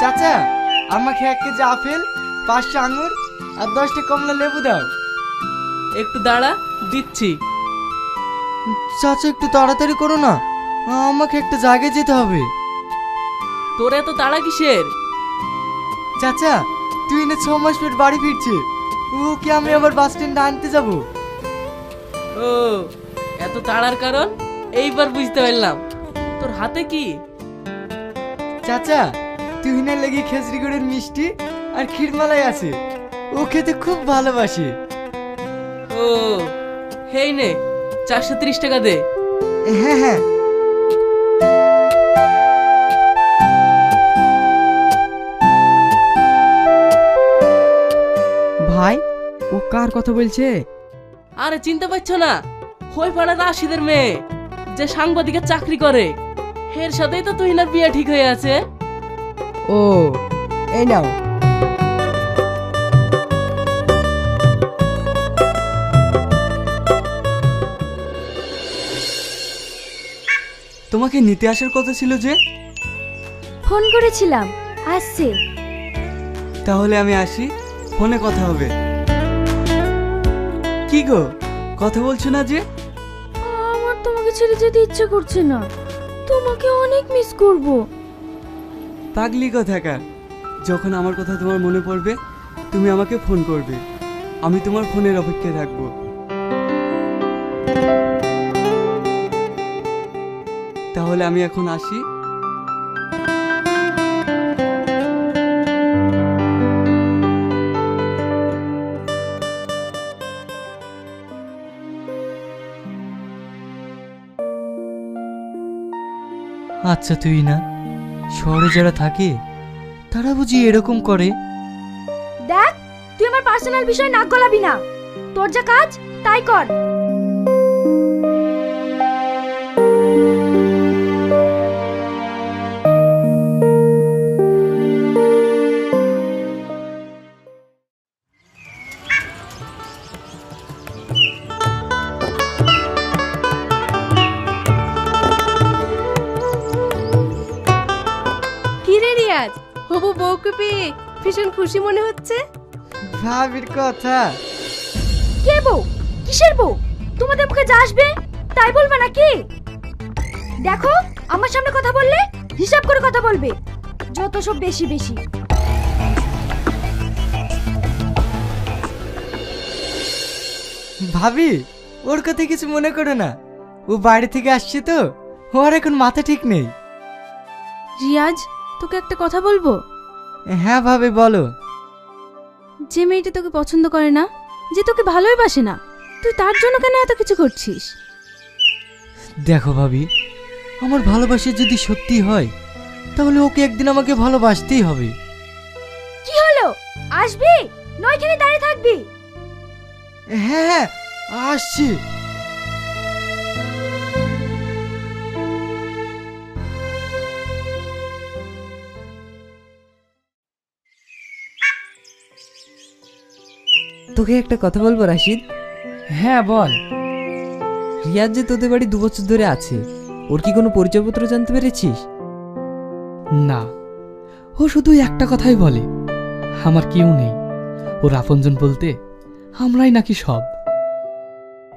চাচা আমাকে এক কেজি আপেল পাঁচশো আঙুর আর দশটা কমলা লেবু দাও। একটু দাঁড়া দিচ্ছি। চাচা একটু তাড়াতাড়ি করো না। আমাকে একটা জায়গায় যেতে হবে। তোর এত তাড়া কিসের? চাচা তুই না ছ মাস পর বাড়ি ফিরছে। ওকে আমি আবার বাস স্ট্যান্ডে আনতে যাব? ও এত তাড়ার কারণ? এইবার বুঝতে পারলাম। তোর হাতে কি? চাচা তুই না লেগে খেজড়ি গুড়ের মিষ্টি আর ক্ষীরমালাই আছে। ও খেতে খুব ভালোবাসে। ও হেই নে চারশো ত্রিশ টাকা দে। হ্যাঁ হ্যাঁ। ভাই ও কার কথা বলছে? আরে চিনতে পারছ না? হই পাড়া রাশিদের মেয়ে। যে সাংবাদিকের চাকরি করে। এর সাথেই তো তুহিনার বিয়ে ঠিক হয়ে আছে। ও এই নাও। তোমাকে নিতে আসার কথা ছিল যে? ফোন করেছিলাম আসছে। তাহলে আমি আসি ফোনে কথা হবে। কি গো কথা বলছো না যে? ছেড়ে যেতে ইচ্ছে করছে না। তোমাকে অনেক মিস করব। পাগলি কথাকার যখন আমার কথা তোমার মনে পড়বে, তুমি আমাকে ফোন করবে। আমি তোমার ফোনের অপেক্ষায় থাকব। তাহলে আমি এখন আসি। আচ্ছা তুই না, শহরে যারা থাকে, তারা বুঝি এরকম করে। দেখ, তুই আমার পার্সোনাল বিষয় নাক গলাবি না। তোর যা কাজ, তাই কিরে। হবু বউকে পেয়ে ভীষণ খুশি মনে হচ্ছে? ভাবির কথা। কে বউ? কিসের বউ? তোমাদের মুখে যা আসবে তাই বলবে নাকি? দেখো আমার সামনে কথা বললে হিসাব করে কথা বলবে যত সব বেশি বেশি। ভাবি ওর কথা কিছু মনে করো না। ও বাইরে থেকে আসছে তো ওর এখন মাথা ঠিক নেই। রিয়াজ তোকে একটা কথা বলব? হ্যাঁ ভাবি বলো। যে মেয়েটা তোকে পছন্দ করে না যে তোকে ভালোই বাসে না তুই তার জন্য কেন এত কিছু করছিস? দেখো ভাবি আমার ভালোবাসা যদি সত্যি হয় তাহলে ওকে একদিন আমাকে ভালোবাসতেই হবে। কি হলো? আসবি? নয়খানে দাঁড়িয়ে থাকবি? হ্যাঁ হ্যাঁ আসছি। তোকে একটা কথা বলব রাশিদ? হ্যাঁ বল। রিয়াজ যে তোদের বাড়ি দু বছর ধরে আছে ওর কি কোনো পরিচয়পত্র জানতে পেরেছিস? না। ও শুধু একটা কথাই বলে আমার কেউ নেই। ওর আপনজন বলতে আমরাই নাকি সব।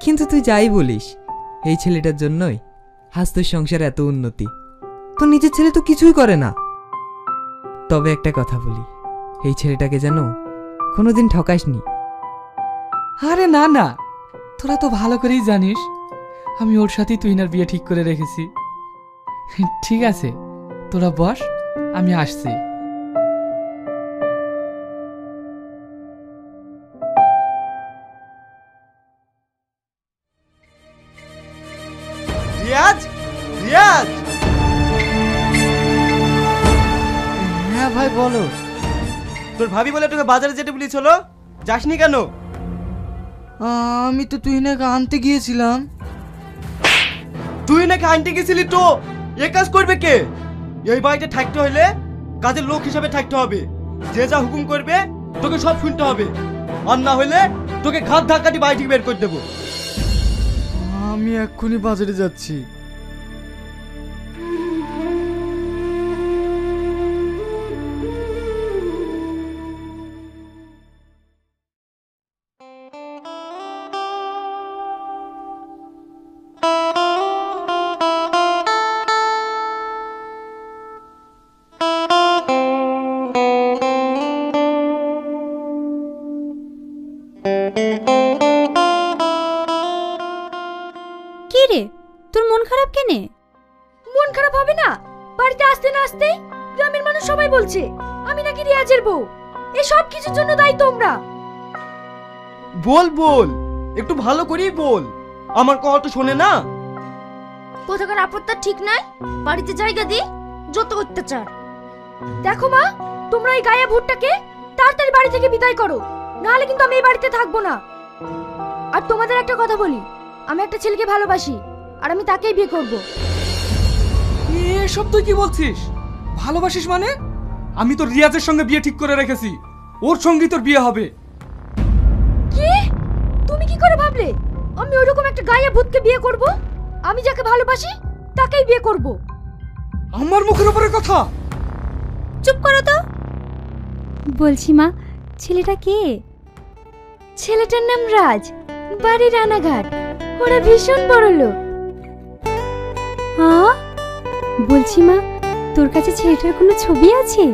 কিন্তু তুই যাই বলিস এই ছেলেটার জন্যই আজ তোর সংসার এত উন্নতি। তো নিজের ছেলে তো কিছুই করে না। তবে একটা কথা বলি এই ছেলেটাকে যেন কোনোদিন ঠকাসনি। আরে না না। তোরা তো ভালো করেই জানিস, আমি ওর সাথেই তুহিনার বিয়ে ঠিক করে রেখেছি। ঠিক আছে, তোরা বস, আমি আসছি। রিয়াজ হ্যাঁ ভাই, বলো। তোর ভাবি বলে তোকে বাজারে যেতে বলেছিল? যাসনি কেন? আমি তো তুই নাকি আনতে গিয়েছিলাম। তুই নাকি আনতে গেছিলি তো? এ কাজ করবে কে? এই বাড়িতে থাকতে হলে কাজের লোক হিসাবে থাকতে হবে। যে যা হুকুম করবে তোকে সব শুনতে হবে। আর না হলে তোকে ঘাত ধাক্কাটি বাড়ি থেকে বের করে দেবো। আমি এক্ষুনি বাজারে যাচ্ছি। তোর মন খারাপ কেনে? মন খারাপ হবে না? বাড়িতে আসতে না গ্রামের মানুষ সবাই বলছে আমি নাকি রিয়াজের বউ। এ সব কিছুর জন্য দায়ী তোমরা। বল বল। একটু ভালো করেই বল। আমার কথা তো শোনে না। কোথাকার আপত্তার ঠিক নাই? বাড়িতে জায়গা দি যত অত্যাচার। দেখো মা তোমরা এই গায়ে ভুট্টাকে তাড়াতাড়ি বাড়ি থেকে বিদায় করো। নাহলে কিন্তু আমি এই বাড়িতে থাকব না। আর তোমাদের একটা কথা বলি আমি একটা ছেলেকে ভালোবাসি আর আমি তাকেই বিয়ে করব। এসব তুই কি বলছিস? ভালোবাসিস মানে? আমি তো রিয়াজের সঙ্গে বিয়ে ঠিক করে রেখেছি ওর সঙ্গেই তোর বিয়ে হবে। কি? তুমি কি করে ভাবলে? আমি ওরকম একটা গায়ে ভূতকে বিয়ে করব? আমি যাকে ভালোবাসি তাকেই বিয়ে করব। আমার মুখের উপরে কথা? চুপ করো তো। বলছি মা ছেলেটা কে? ছেলেটার নাম রাজ, বাড়ি রানাঘাট। ওরা ভীষণ বড় লোক। বলছি মা, তোর কাছে ছেলেটার কোনো ছবি আছে?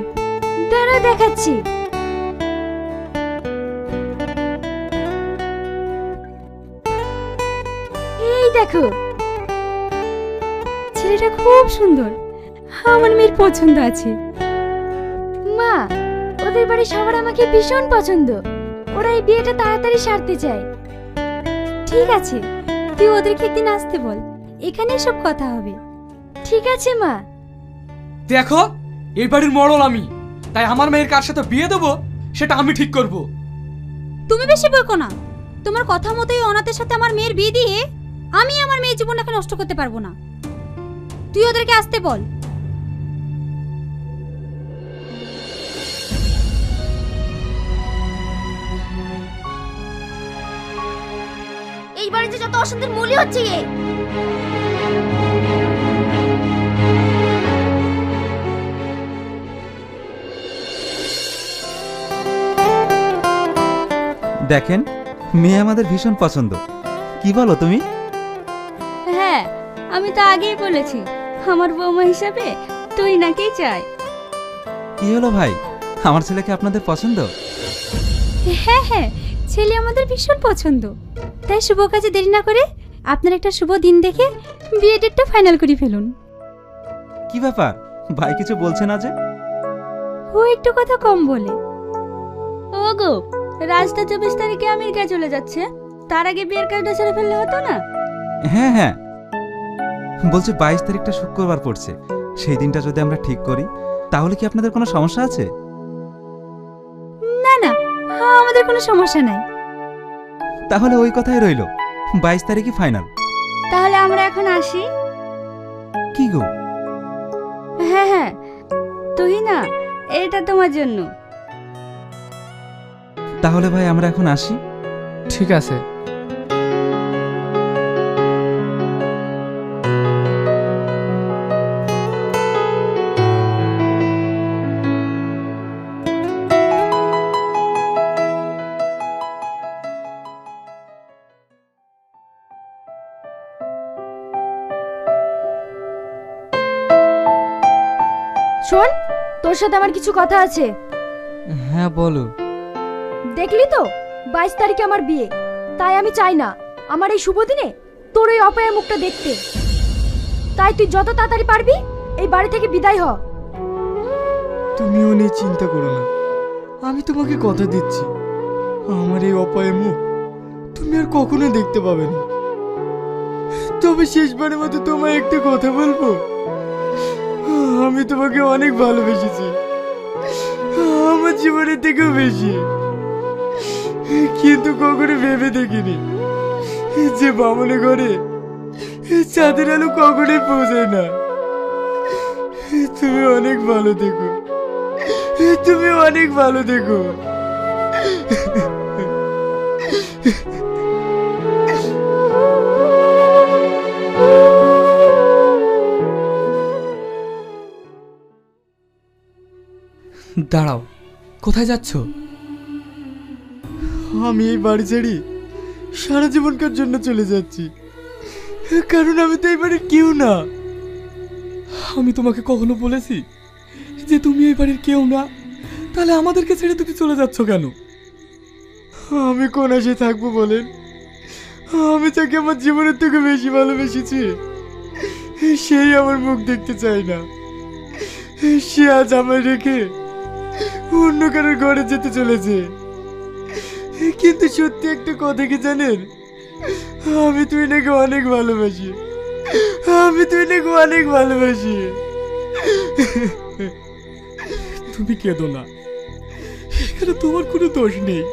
দাঁড়া দেখাচ্ছি। এই দেখো। ছেলেটা খুব সুন্দর। আমার মেয়ের পছন্দ আছে। মা, ওদের বাড়ি সবার আমাকে ভীষণ পছন্দ। ওরা এই বিয়েটা তাড়াতাড়ি সারতে চায় ঠিক আছে তুই ওদেরকে একদিন আসতে বল এখানে সব কথা হবে। ঠিক আছে মা। দেখো এই বাড়ির মরল আমি। তাই আমার মেয়ের কার সাথে বিয়ে দেবো সেটা আমি ঠিক করব। তুমি বেশি বলকো না। তোমার কথা মতোই অনাথের সাথে আমার মেয়ের বিয়ে দিয়ে আমি আমার মেয়ের জীবনটাকে নষ্ট করতে পারব না। তুই ওদেরকে আসতে বল। এই বাড়িতে যত অশান্তির মূলই হচ্ছে এ। দেখেন মেয়ে আমাদের ভীষণ পছন্দ। কি বলো তুমি? হ্যাঁ আমি তো আগেই বলেছি আমার বৌমা হিসাবে তুই নাকি চাই। কি হলো ভাই? আমার ছেলেকে আপনাদের পছন্দ? হ্যাঁ হ্যাঁ ছেলে আমাদের ভীষণ পছন্দ। তাই শুভ কাজে দেরি না করে আপনার একটা শুভ দিন দেখে বিয়ে ডেটটা ফাইনাল করে ফেলুন। কি ব্যাপার? ভাই কিছু বলছে না যে? ও একটু কথা কম বলে। ও গো রাজটা চব্বিশ তারিখে আমেরিকা চলে যাচ্ছে। তার আগে বিয়ের কাজটা সেরে ফেললে হতো না? হ্যাঁ হ্যাঁ। বলছে বাইশ তারিখটা শুক্রবার পড়ছে। সেই দিনটা যদি আমরা ঠিক করি তাহলে কি আপনাদের কোনো সমস্যা আছে? না না হ্যাঁ, আমাদের কোনো সমস্যা নাই। তাহলে ওই কথাই রইল। বাইশ তারিখই ফাইনাল তাহলে আমরা এখন আসি? কি গো? হ্যাঁ হ্যাঁ। তুই না এটা তোমার জন্য। তাহলে ভাই আমরা এখন আসি? ঠিক আছে। শোন তোর সাথে আমার কিছু কথা আছে। হ্যাঁ বলো। দেখলি তো? বাইশ তারিখে আমার বিয়ে। তাই আমি চাই না। আমার এই শুভ দিনে তোর ওই অপায়ের মুখটা দেখতে। তাই তুই যত তাড়াতাড়ি পারবি এই বাড়ি থেকে বিদায় হ। তুমিও নিয়ে চিন্তা করো না। আমি তোমাকে কথা দিচ্ছি। আমার এই অপায় মুখ তুমি আর কখনো দেখতে পাবে না। তবে শেষবারের মতো তোমায় একটা কথা বলব। আমি তোমাকে অনেক ভালোবেসেছি। আমার জীবনের থেকেও বেশি। কিন্তু কখনো ভেবে দেখিনি যে বামনে ঘরে চাঁদের আলো কখনোই পৌঁছায় না। তুমি অনেক ভালো থেকো তুমি অনেক ভালো থেকো দাঁড়াও কোথায় যাচ্ছ? আমি এই বাড়ি ছেড়ে সারা জীবনকার জন্য চলে যাচ্ছি। কারণ আমি তো এই বাড়ির কেউ না। আমি তোমাকে কখনো বলেছি যে তুমি এই বাড়ির কেউ না? তাহলে আমাদেরকে ছেড়ে তুমি চলে যাচ্ছ কেন? আমি কোন আশে থাকব বলেন? আমি তাকে আমার জীবনের থেকে বেশি ভালোবেসেছি। সেই আমার মুখ দেখতে চায় না। সে আজ আমায় রেখে অন্য কারোর ঘরে যেতে চলেছে। কিন্তু সত্যি একটা কথা কি জানেন? আমি তুই নাকি অনেক ভালোবাসি। আমি তুই নাকি অনেক ভালোবাসি। তুমি কেঁদো না। এখানে তোমার কোনো দোষ নেই।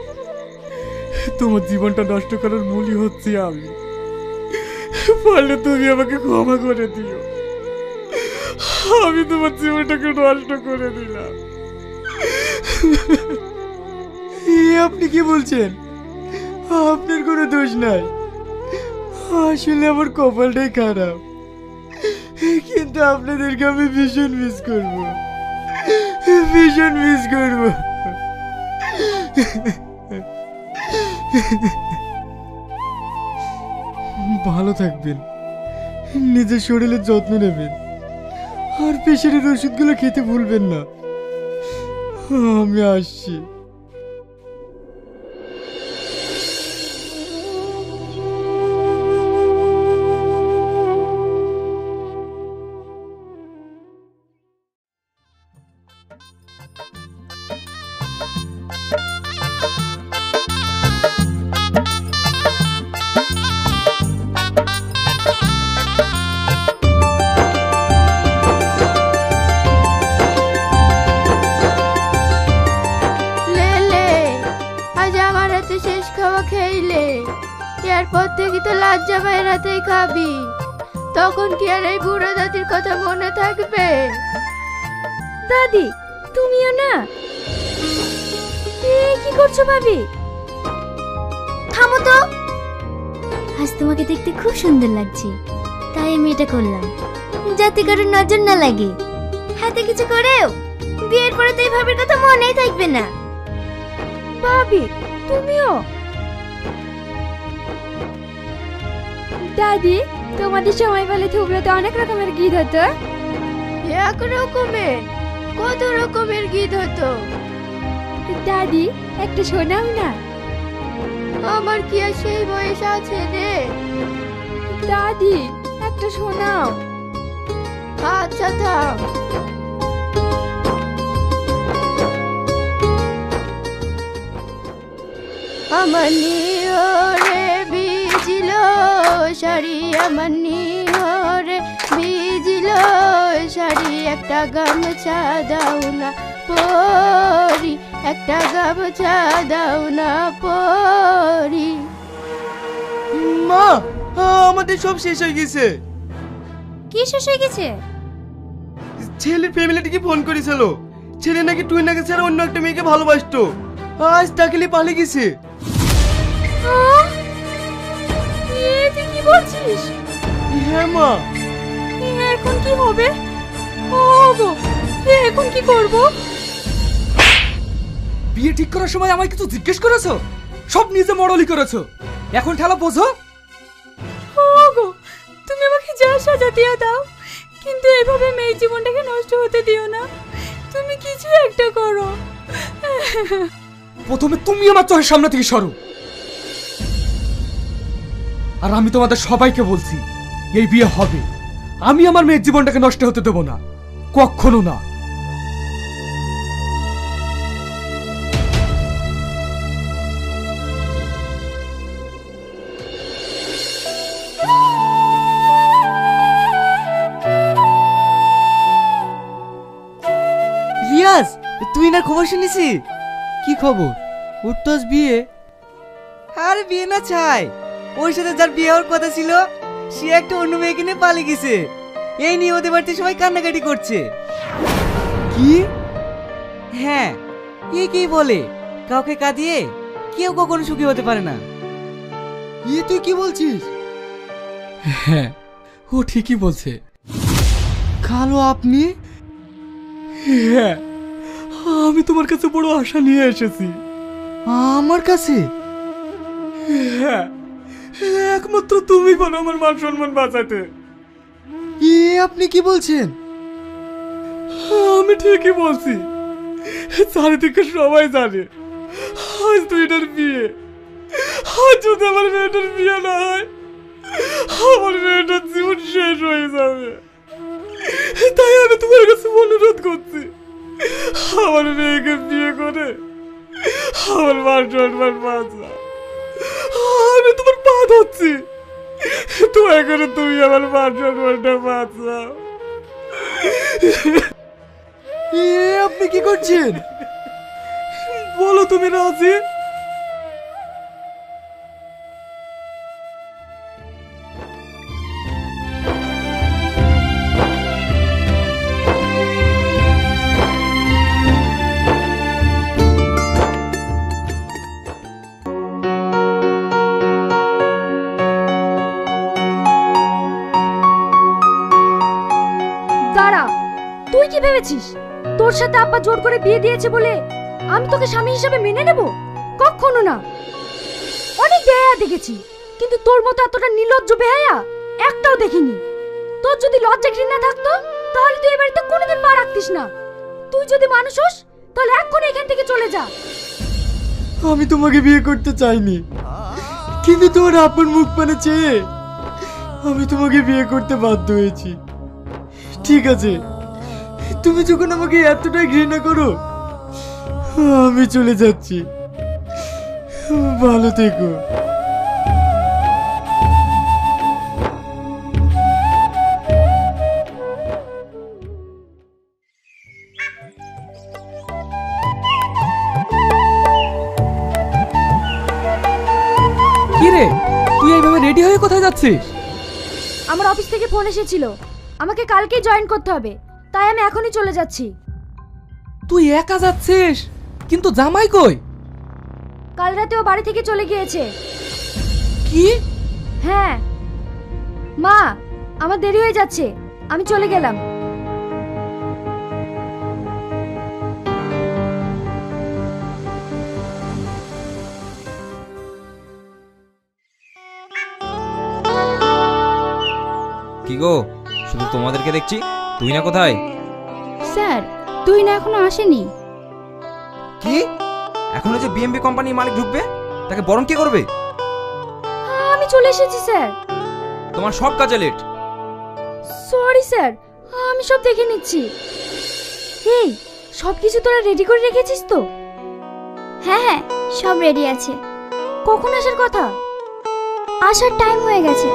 তোমার জীবনটা নষ্ট করার মূলই হচ্ছে আমি। পারলে তুমি আমাকে ক্ষমা করে দিও। আমি তোমার জীবনটাকে নষ্ট করে দিলাম। আপনি কি বলছেন? আপনার কোনো দোষ নাই। আসলে আমার কপালটাই খারাপ। কিন্তু আপনাদেরকে আমি ভীষণ মিস করব। ভীষণ মিস করব। ভালো থাকবেন। নিজের শরীরের যত্ন নেবেন। আর প্রেশারের ওষুধগুলো খেতে ভুলবেন না। আমি আসছি লে এরপর থেকে তো লজ্জা ভাইয়ের হাতেই খাবি। তখন কি আর এই বুড়ো দাদির কথা মনে থাকবে? দাদি তুমিও না? এ কি করছ ভাবি? থামো তো। আজ তোমাকে দেখতে খুব সুন্দর লাগছে। তাই আমি এটা করলাম। যাতে কারোর নজর না লাগে। হাতে কিছু করেও বিয়ের পরে তো এই ভাবির কথা মনেই থাকবে না। ভাবি তুমিও? দাদি তোমাদের সময় পেলে থুবড়োতে অনেক রকমের গীত হতো। এক রকমের? কত রকমের গীত হতো? দাদি একটা শোনাও না। আমার কি আর সেই বয়স আছে রে? দাদি একটা শোনাও। আচ্ছা থাম। আমার ভিজিল শাড়ি আমার নিহরে ভিজিল শাড়ি একটা গামছা দাও না পরি একটা গামছা দাও না পরি। মা আমাদের সব শেষ হয়ে গেছে। কি শেষ হয়ে গেছে? ছেলের ফ্যামিলিটিকে ফোন করেছিল? ছেলে নাকি তুই নাকি ছাড়া অন্য একটা মেয়েকে ভালোবাসতো। আজ তাকে পালিয়ে গেছে। বলছিস হ্যাঁ মা। এখন কি হবে? ও গো এখন কি করব? বিয়ে ঠিক করার সময় আমায় কিছু জিজ্ঞেস করেছ? সব নিজে মডেলই করেছ। এখন ঠেলা বোঝো। ওগো তুমি আমাকে যা সাজা দিয়ে দাও কিন্তু এভাবে মেয়ের জীবনটাকে নষ্ট হতে দিও না। তুমি কিছু একটা করো। প্রথমে তুমি আমার চোখের সামনে থেকে সরো। আর আমি তোমাদের সবাইকে বলছি, এই বিয়ে হবে। আমি আমার মেয়ের জীবনটাকে নষ্ট হতে দেবো না। কখনো না। রিয়াজ, তুই না খবর শুনেছি কি খবর? ওর তো বিয়ে? আর বিয়ে না চাই ওর সাথে যার বিয়ে হওয়ার কথা ছিল সে একটা অন্য মেয়েকে নিয়ে পালিয়ে গেছে। এই নিয়ে ওদের বাড়িতে সবাই কান্নাকাটি করছে। কি? হ্যাঁ এ কি বলে? কাউকে কাঁদিয়ে কেউ কখনো সুখী হতে পারে না। ইয়ে তুই কি বলছিস? হ্যাঁ ও ঠিকই বলছে। খালো আপনি? হ্যাঁ আমি তোমার কাছে বড় আশা নিয়ে এসেছি। আমার কাছে? হ্যাঁ। একমাত্র তুমি পারো আমার মান সম্মান বাঁচাতে। এ আপনি কি বলছেন? আমি ঠিকই বলছি। চারিদিকে সবাই জানে আজ দুইটার বিয়ে। আর যদি আমার মেয়েটার বিয়ে না হয় আমার মেয়েটার জীবন শেষ হয়ে যাবে। তাই আমি তোমার কাছে অনুরোধ করছি আমার মেয়েকে বিয়ে করে আমার মান সম্মান বাঁচা। আমি তোমার পা ধরছি। তোমার করে তুমি আমার মান সম্মানটা বাঁচাও এ আপনি কি করছেন? বলো তুমি রাজি? দাঁড়া, তুই কি ভেবেছিস? তোর সাথে আব্বা জোর করে বিয়ে দিয়েছে বলে আমি তোকে স্বামী হিসেবে মেনে নেব? কখনো না। অনেক বেহায়া দেখেছি, কিন্তু তোর মতো এতটা নির্লজ্জ বেহায়া একটাও দেখিনি। তোর যদি লজ্জা ঘৃণা থাকতো, তাহলে তুই এ বাড়িতে কোনোদিন পা রাখতিস না। তুই যদি মানুষ হোস, তাহলে এক্ষুনি এখান থেকে চলে যা। আমি তোমাকে বিয়ে করতে চাইনি, কিন্তু তোমার আপন মুখ পানে চেয়ে আমি তোমাকে বিয়ে করতে বাধ্য হয়েছি। ঠিক আছে। তুমি যখন আমাকে এতটাই ঘৃণা করো আমি চলে যাচ্ছি। ভালো থেকো। কি তুই এইভাবে রেডি হয়ে কোথায় যাচ্ছিস? আমার অফিস থেকে ফোন এসেছিল। আমাকে কালকেই জয়েন করতে হবে। তাই আমি এখনই চলে যাচ্ছি। তুই একা যাচ্ছিস? কিন্তু জামাই কই? কাল রাতে ও বাড়ি থেকে চলে গিয়েছে। কি? হ্যাঁ। মা আমার দেরি হয়ে যাচ্ছে। আমি চলে গেলাম। কি গো? তোমাদেরকে দেখছি। তুই না কোথায়? স্যার তুই না এখনও আসেনি। কি? এখনও যে বিএমবি কোম্পানির মালিক ঢুকবে? তাকে বরণ কে করবে? আমি চলে এসেছি স্যার। তোমার সব কাজে লেট সরি স্যার আমি সব দেখে নিচ্ছি। এই সব কিছু তোরা রেডি করে রেখেছিস তো? হ্যাঁ হ্যাঁ সব রেডি আছে। কখন আসার কথা? আসার টাইম হয়ে গেছে।